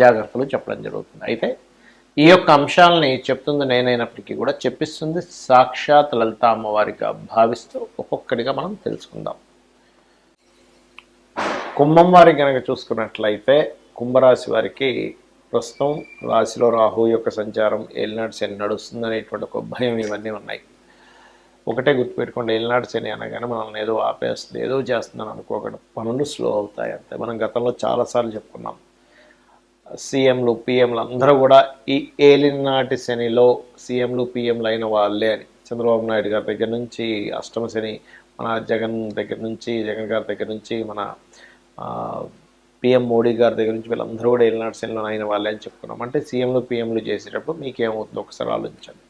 జాగ్రత్తలు చెప్పడం జరుగుతుంది. అయితే ఈ యొక్క అంశాలని చెప్తుంది నేనైనప్పటికీ కూడా చెప్పిస్తుంది సాక్షాత్ లలిత అమ్మవారిగా భావిస్తూ ఒక్కొక్కటిగా మనం తెలుసుకుందాం. కుంభం వారి కనుక చూసుకున్నట్లయితే కుంభరాశి వారికి ప్రస్తుతం రాశిలో రాహు యొక్క సంచారం ఏలినాడు శని నడుస్తుంది అనేటువంటి ఒక భయం ఇవన్నీ ఉన్నాయి. ఒకటే గుర్తుపెట్టుకోండి ఏలినాడు శని అనగానే మనల్ని ఏదో ఆపేస్తుంది ఏదో చేస్తుందని అనుకోకుండా. పనులు స్లో అవుతాయి అంతే. మనం గతంలో చాలాసార్లు చెప్పుకున్నాం. సీఎంలు పిఎంలు అందరూ కూడా ఈ ఏలినాటి శనిలో సీఎంలు పిఎంలు అయిన వాళ్ళే అని చంద్రబాబు నాయుడు గారి దగ్గర నుంచి అష్టమ శని మన జగన్ దగ్గర నుంచి జగన్ గారి దగ్గర నుంచి మన పిఎం మోడీ గారి దగ్గర నుంచి వీళ్ళందరూ కూడా ఏలినాటి శనిలో అయిన వాళ్ళే అని చెప్పుకున్నాం. అంటే సీఎంలు పిఎంలు చేసేటప్పుడు మీకేమవుతుందో ఒకసారి ఆలోచించండి.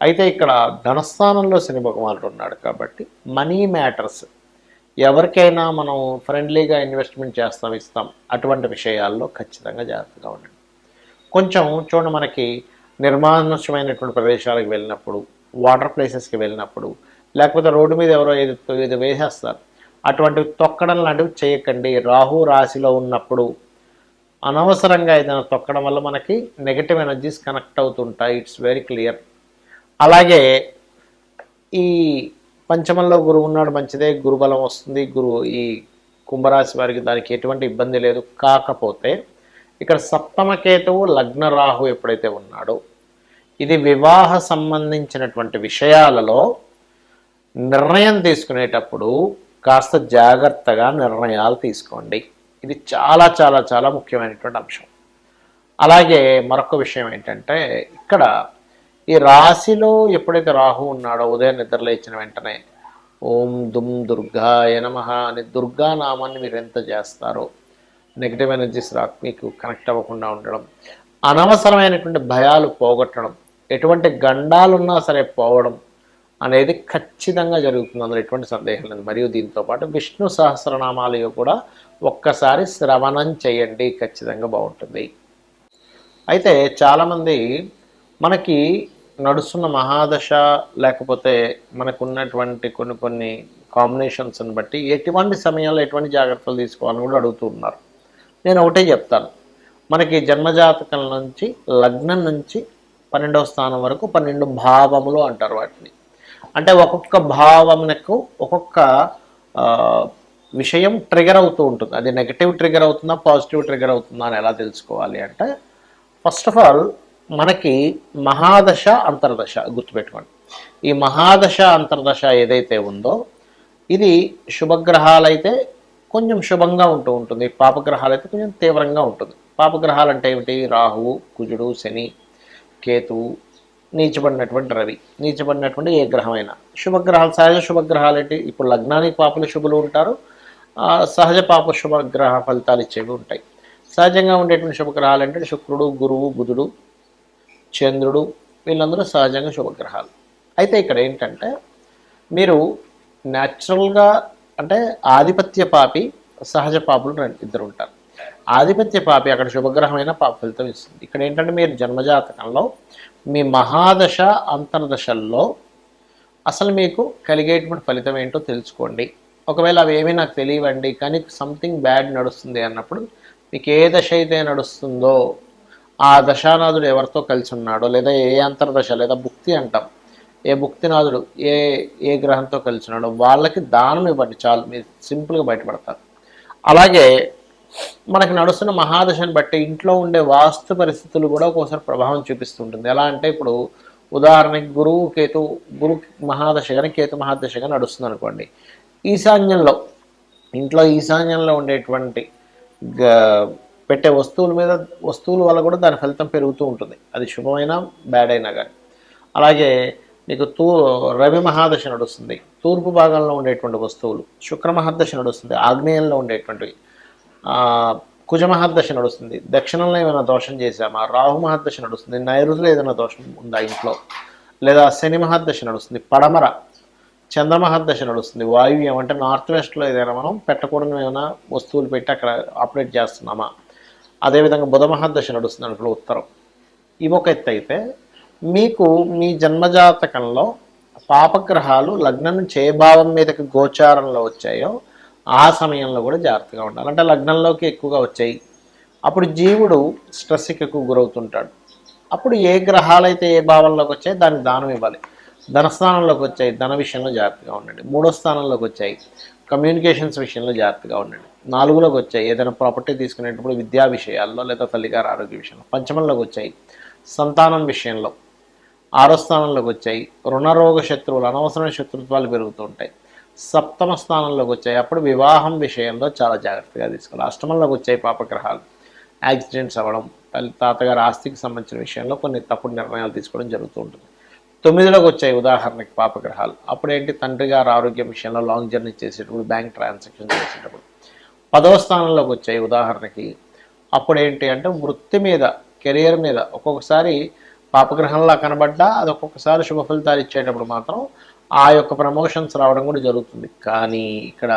అయితే ఇక్కడ ధనస్థానంలో శని భగవానుడు ఉన్నాడు కాబట్టి మనీ మ్యాటర్స్ ఎవరికైనా మనం ఫ్రెండ్లీగా ఇన్వెస్ట్మెంట్ చేస్తాం ఇస్తాం అటువంటి విషయాల్లో ఖచ్చితంగా జాగ్రత్తగా ఉండండి. కొంచెం చూడండి మనకి నిర్మానుష్యమైనటువంటి ప్రదేశాలకు వెళ్ళినప్పుడు వాటర్ ప్లేసెస్కి వెళ్ళినప్పుడు లేకపోతే రోడ్డు మీద ఎవరో ఏది ఏదో వేసేస్తారు. అటువంటివి తొక్కడం లాంటివి చేయకండి. రాహు రాశిలో ఉన్నప్పుడు అనవసరంగా ఏదైనా తొక్కడం వల్ల మనకి నెగటివ్ ఎనర్జీస్ కనెక్ట్ అవుతుంటాయి. ఇట్స్ వెరీ క్లియర్ అలాగే ఈ పంచమంలో గురువు ఉన్నాడు మంచిదే గురుబలం వస్తుంది. గురువు ఈ కుంభరాశి వారికి దానికి ఎటువంటి ఇబ్బంది లేదు. కాకపోతే ఇక్కడ సప్తమ కేతువు లగ్న రాహు ఎప్పుడైతే ఉన్నాడో ఇది వివాహ సంబంధించినటువంటి విషయాలలో నిర్ణయం తీసుకునేటప్పుడు కాస్త జాగ్రత్తగా నిర్ణయాలు తీసుకోండి. ఇది చాలా చాలా చాలా ముఖ్యమైనటువంటి అంశం. అలాగే మరొక విషయం ఏంటంటే ఇక్కడ ఈ రాశిలో ఎప్పుడైతే రాహు ఉన్నాడో ఉదయం నిద్రలేచిన వెంటనే ఓం దుమ్ దుర్గాయ నమ అని దుర్గా నామాన్ని మీరు ఎంత చేస్తారో నెగిటివ్ ఎనర్జీస్ రా మీకు కనెక్ట్ అవ్వకుండా ఉండడం అనవసరమైనటువంటి భయాలు పోగొట్టడం ఎటువంటి గండాలున్నా సరే పోవడం అనేది ఖచ్చితంగా జరుగుతుంది. అందులో ఎటువంటి సందేహం లేదు. మరియు దీంతో పాటు విష్ణు సహస్రనామాలు కూడా ఒక్కసారి శ్రవణం చేయండి. ఖచ్చితంగా బాగుంటుంది. అయితే చాలామంది మనకి నడుస్తున్న మహాదశ లేకపోతే మనకున్నటువంటి కొన్ని కొన్ని కాంబినేషన్స్ని బట్టి ఎటువంటి సమయంలో ఎటువంటి జాగ్రత్తలు తీసుకోవాలని కూడా అడుగుతూ ఉన్నారు. నేను ఒకటే చెప్తాను. మనకి జన్మజాతకం నుంచి లగ్నం నుంచి పన్నెండవ స్థానం వరకు పన్నెండు భావములు అంటారు వాటిని. అంటే ఒక్కొక్క భావమునకు ఒక్కొక్క విషయం ట్రిగర్ అవుతూ ఉంటుంది. అది నెగటివ్ ట్రిగర్ అవుతుందా పాజిటివ్ ట్రిగర్ అవుతుందా అని ఎలా తెలుసుకోవాలి అంటే ఫస్ట్ ఆఫ్ ఆల్ మనకి మహాదశ అంతర్దశ గుర్తుపెట్టుకోండి. ఈ మహాదశ అంతర్దశ ఏదైతే ఉందో ఇది శుభగ్రహాలైతే కొంచెం శుభంగా ఉంటూ ఉంటుంది. పాపగ్రహాలైతే అయితే కొంచెం తీవ్రంగా ఉంటుంది. పాపగ్రహాలు అంటే ఏమిటి? రాహువు కుజుడు శని కేతువు నీచబడినటువంటి రవి. నీచబడినటువంటి ఏ గ్రహమైనా. శుభగ్రహాలు సహజ శుభగ్రహాలు ఏంటి? ఇప్పుడు లగ్నానికి పాపలు శుభులు ఉంటారు. సహజ పాప శుభగ్రహ ఫలితాలు ఇచ్చేవి ఉంటాయి. సహజంగా ఉండేటువంటి శుభగ్రహాలు అంటే శుక్రుడు గురువు బుధుడు చంద్రుడు వీళ్ళందరూ సహజంగా శుభగ్రహాలు. అయితే ఇక్కడ ఏంటంటే మీరు న్యాచురల్గా అంటే ఆధిపత్య పాపి సహజ పాపులు ఇద్దరు ఉంటారు ఆధిపత్య పాపి అక్కడ శుభగ్రహమైన పాప ఫలితం ఇస్తుంది. ఇక్కడ ఏంటంటే మీరు జన్మజాతకంలో మీ మహాదశ అంతర్దశల్లో అసలు మీకు కలిగేటువంటి ఫలితం ఏంటో తెలుసుకోండి. ఒకవేళ అవి ఏమీ నాకు తెలియవండి కానీ సంథింగ్ బ్యాడ్ నడుస్తుంది అన్నప్పుడు మీకు ఏ దశ అయితే నడుస్తుందో ఆ దశానాథుడు ఎవరితో కలిసి ఉన్నాడో లేదా ఏ అంతర్దశ లేదా భుక్తి అంటాం ఏ భుక్తినాథుడు ఏ ఏ గ్రహంతో కలిసి ఉన్నాడో వాళ్ళకి దానం ఇవ్వండి చాలు మీరు సింపుల్గా బయటపడతారు. అలాగే మనకి నడుస్తున్న మహాదశని బట్టి ఇంట్లో ఉండే వాస్తు పరిస్థితులు కూడా ఒక్కోసారి ప్రభావం చూపిస్తుంటుంది. ఎలా అంటే ఇప్పుడు ఉదాహరణకి గురువు కేతు గురు మహాదశగాని కేతు మహాదశగా నడుస్తుంది అనుకోండి ఈశాన్యంలో ఇంట్లో ఈశాన్యంలో ఉండేటువంటి పెట్టే వస్తువుల మీద వస్తువుల వల్ల కూడా దాని ఫలితం పెరుగుతూ ఉంటుంది. అది శుభమైనా బ్యాడ్ అయినా కానీ అలాగే మీకు తూ రవి మహాదశ నడుస్తుంది. తూర్పు భాగంలో ఉండేటువంటి వస్తువులు శుక్ర మహాదశ నడుస్తుంది ఆగ్నేయంలో ఉండేటువంటివి. కుజ మహాదశ నడుస్తుంది. దక్షిణంలో ఏమైనా దోషం చేశామా? రాహు మహాదశ నడుస్తుంది. నైరుతిలో ఏదైనా దోషం ఉందా ఇంట్లో? లేదా శని మహాదశ నడుస్తుంది పడమర చంద్రమహాదశ నడుస్తుంది. వాయువ్యం అంటే నార్త్ వెస్ట్లో ఏదైనా మనం పెట్టకూడని ఏమైనా వస్తువులు పెట్టి అక్కడ ఆపరేట్ చేస్తున్నామా? అదేవిధంగా బుధ మహాదశ నడుస్తుంది ఉత్తరం. ఇవి ఒక ఎత్తు అయితే మీకు మీ జన్మజాతకంలో పాపగ్రహాలు లగ్నం నుంచి భావం మీదకి గోచారంలో వచ్చాయో ఆ సమయంలో కూడా జాగ్రత్తగా ఉండాలి. అంటే లగ్నంలోకి ఎక్కువగా వచ్చాయి. అప్పుడు జీవుడు స్ట్రెస్కి ఎక్కువ గురవుతుంటాడు. అప్పుడు ఏ గ్రహాలైతే ఏ భావంలోకి వచ్చాయి దానికి దానం ఇవ్వాలి. ధనస్థానంలోకి వచ్చాయి. ధన విషయంలో జాగ్రత్తగా ఉండండి. మూడో స్థానంలోకి వచ్చాయి. కమ్యూనికేషన్స్ విషయంలో జాగ్రత్తగా ఉండండి. నాలుగులోకి వచ్చాయి. ఏదైనా ప్రాపర్టీ తీసుకునేటప్పుడు విద్యా విషయాల్లో లేదా తల్లిగారి ఆరోగ్య విషయంలో. పంచమంలోకి వచ్చాయి. సంతానం విషయంలో. ఆరో స్థానంలోకి వచ్చాయి. రుణరోగ శత్రువులు అనవసరమైన శత్రుత్వాలు పెరుగుతూ ఉంటాయి. సప్తమ స్థానంలోకి వచ్చాయి. అప్పుడు వివాహం విషయంలో చాలా జాగ్రత్తగా తీసుకోవాలి. అష్టమంలోకి వచ్చాయి పాపగ్రహాలు. యాక్సిడెంట్స్ అవ్వడం తల్లి తాతగారు ఆస్తికి సంబంధించిన విషయంలో కొన్ని తప్పుడు నిర్ణయాలు తీసుకోవడం జరుగుతూ ఉంటుంది. తొమ్మిదిలోకి వచ్చాయి ఉదాహరణకి పాపగ్రహాలు. అప్పుడు ఏంటి తండ్రి గారు ఆరోగ్యం విషయంలో లాంగ్ జర్నీ చేసేటప్పుడు బ్యాంక్ ట్రాన్సాక్షన్ చేసేటప్పుడు. పదవ స్థానంలోకి వచ్చాయి ఉదాహరణకి. అప్పుడు ఏంటి అంటే వృత్తి మీద కెరియర్ మీద ఒక్కొక్కసారి పాపగ్రహంలా కనబడ్డా అది ఒక్కొక్కసారి శుభ ఫలితాలు ఇచ్చేటప్పుడు మాత్రం ఆ యొక్క ప్రమోషన్స్ రావడం కూడా జరుగుతుంది. కానీ ఇక్కడ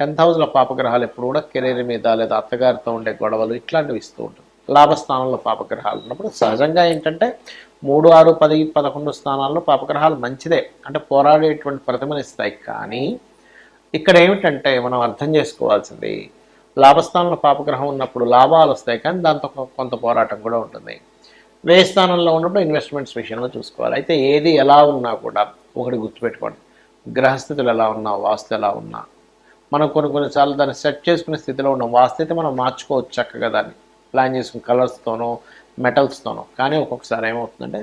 టెన్త్ హౌస్లో పాపగ్రహాలు ఎప్పుడు కూడా కెరీర్ మీద లేదా అత్తగారితో ఉండే గొడవలు ఇట్లాంటివి ఇస్తూ ఉంటుంది లాభస్థానంలో పాపగ్రహాలు ఉన్నప్పుడు సహజంగా ఏంటంటే మూడు ఆరు పది పదకొండు స్థానాల్లో పాపగ్రహాలు మంచిదే. అంటే పోరాడేటువంటి ప్రతిమనిస్తాయి కానీ ఇక్కడ ఏమిటంటే మనం అర్థం చేసుకోవాల్సింది లాభస్థానంలో పాపగ్రహం ఉన్నప్పుడు లాభాలు వస్తాయి. కానీ దాంతో కొంత పోరాటం కూడా ఉంటుంది. వ్యయ స్థానంలో ఉన్నప్పుడు ఇన్వెస్ట్మెంట్స్ విషయంలో చూసుకోవాలి. అయితే ఏది ఎలా ఉన్నా కూడా ఒకటి గుర్తుపెట్టుకోండి. గ్రహస్థితులు ఎలా ఉన్నా వాస్తు ఎలా ఉన్నా మనం కొన్ని కొన్నిసార్లు దాన్ని సెట్ చేసుకునే స్థితిలో ఉన్నాం. అయితే మనం మార్చుకోవచ్చు చక్కగా దాన్ని. ప్లాన్ చేసుకుని కలర్స్తోనో మెటల్స్తోనో కానీ ఒక్కొక్కసారి ఏమవుతుందంటే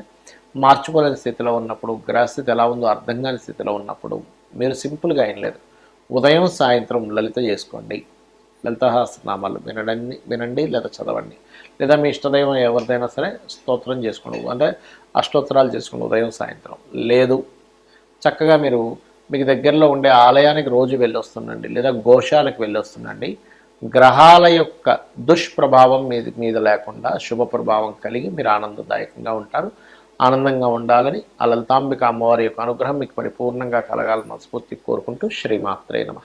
మార్చుకోలేని స్థితిలో ఉన్నప్పుడు గ్రహస్థితి ఎలా ఉందో అర్థం కాని స్థితిలో ఉన్నప్పుడు మీరు సింపుల్గా ఏం లేదు. ఉదయం సాయంత్రం లలిత చేసుకోండి. లలితహాస్త్రనామాలు వినడండి వినండి లేదా చదవండి. లేదా మీ ఇష్టదైవం ఎవరిదైనా సరే స్తోత్రం చేసుకోండి. అంటే అష్టోత్తరాలు చేసుకోండి ఉదయం సాయంత్రం. లేదు. చక్కగా మీరు మీకు దగ్గరలో ఉండే ఆలయానికి రోజు వెళ్ళొస్తుండండి లేదా గోశాలకు వెళ్ళొస్తుండండి. గ్రహాల యొక్క దుష్ప్రభావం మీద మీద లేకుండా శుభ ప్రభావం కలిగి మీరు ఆనందదాయకంగా ఉంటారు. ఆనందంగా ఉండాలని ఆ లలితాంబిక అమ్మవారి యొక్క అనుగ్రహం మీకు పరిపూర్ణంగా కలగాలని మనస్ఫూర్తి కోరుకుంటూ శ్రీమాత్రే నమ.